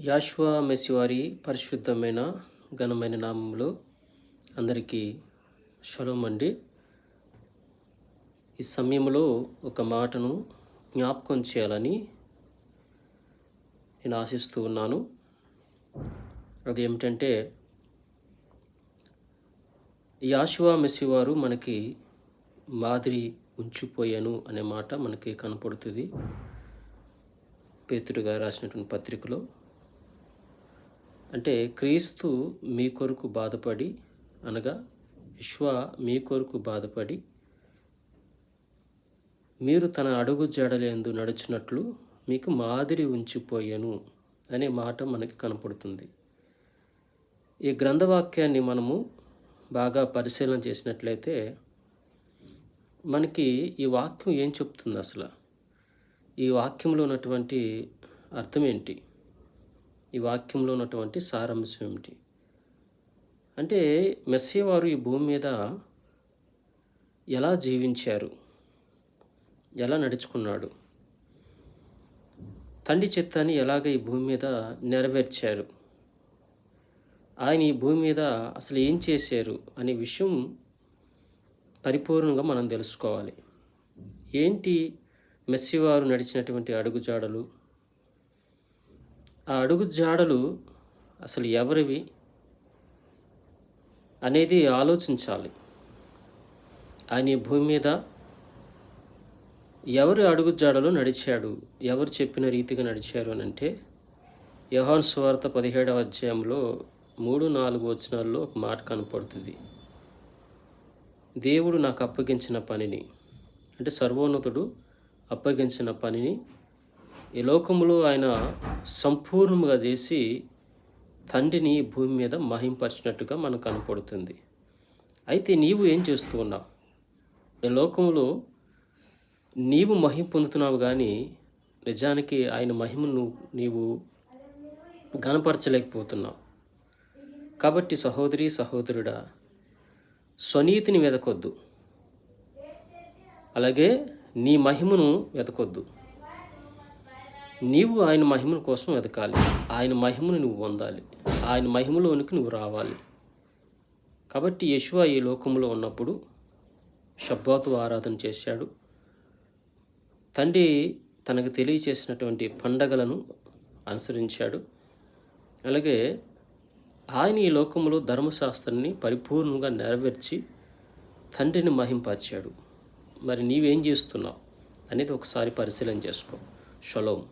యాశ్వా మెస్సివారి పరిశుద్ధమైన ఘనమైన నామంలో అందరికీ షలోం అండి. ఈ సమయంలో ఒక మాటను జ్ఞాపకం చేయాలని నేను ఆశిస్తూ ఉన్నాను. అది ఏమిటంటే యాశువా మెస్సివారు మనకి మాదిరి ఉంచిపోయాను అనే మాట మనకి కనపడుతుంది. పేతురుగా రాసినటువంటి పత్రికలో అంటే క్రీస్తు మీ కొరకు బాధపడి అనగా విశ్వ మీ కొరకు బాధపడి మీరు తన అడుగు జాడలేందు నడుచున్నట్లు మీకు మాదిరి ఉంచిపోయాను అనే మాట మనకి కనపడుతుంది. ఈ గ్రంథవాక్యాన్ని మనము బాగా పరిశీలన చేసినట్లయితే మనకి ఈ వాక్యం ఏం చెప్తుంది అసలు? ఈ వాక్యంలో ఉన్నటువంటి అర్థం ఏంటి? ఈ వాక్యంలో ఉన్నటువంటి సారాంశం ఏమిటి? అంటే మెస్సీ వారు ఈ భూమి మీద ఎలా జీవించారు? ఎలా నడుచుకున్నాడు? తండ్రి చిత్తాన్ని ఎలాగ ఈ భూమి మీద నెరవేర్చారు? ఆయన ఈ భూమి మీద అసలు ఏం చేశారు? అనే విషయం పరిపూర్ణంగా మనం తెలుసుకోవాలి. ఏంటి మెస్సివారు నడిచినటువంటి అడుగుజాడలు? ఆ అడుగు జాడలు అసలు ఎవరివి అనేది ఆలోచించాలి. ఆయన భూమి మీద ఎవరు అడుగు జాడలో నడిచాడు? ఎవరు చెప్పిన రీతిగా నడిచారు అని అంటే యహాన్ స్వార్త పదిహేడవ అధ్యాయంలో మూడు నాలుగు వచనాల్లో ఒక మాట కనపడుతుంది. దేవుడు నాకు అప్పగించిన పనిని అంటే సర్వోన్నతుడు అప్పగించిన పనిని ఈ లోకంలో ఆయన సంపూర్ణంగా చేసి తండ్రిని భూమి మీద మహింపరిచినట్టుగా మనకు కనపడుతుంది. అయితే నీవు ఏం చేస్తూ ఉన్నావు? ఈ లోకంలో నీవు మహిం పొందుతున్నావు కానీ నిజానికి ఆయన మహిమను నీవు గనపరచలేకపోతున్నావు కాబట్టి సహోదరి సహోదరుడా స్వనీతిని వెతకొద్దు అలాగే నీ మహిమను వెతకొద్దు నీవు ఆయన మహిమను కోసం వెతకాలి ఆయన మహిమను నువ్వు పొందాలి. ఆయన మహిమలోనికి నువ్వు రావాలి. కాబట్టి యశువ ఈ లోకంలో ఉన్నప్పుడు షబ్బాతు ఆరాధన చేశాడు. తండ్రి తనకు తెలియచేసినటువంటి పండగలను అనుసరించాడు. అలాగే ఆయన ఈ లోకంలో ధర్మశాస్త్రాన్ని పరిపూర్ణంగా నెరవేర్చి తండ్రిని మహింపరిచాడు. మరి నీవేం చేస్తున్నావు? అనేది ఒకసారి పరిశీలన చేసుకో. షలోం.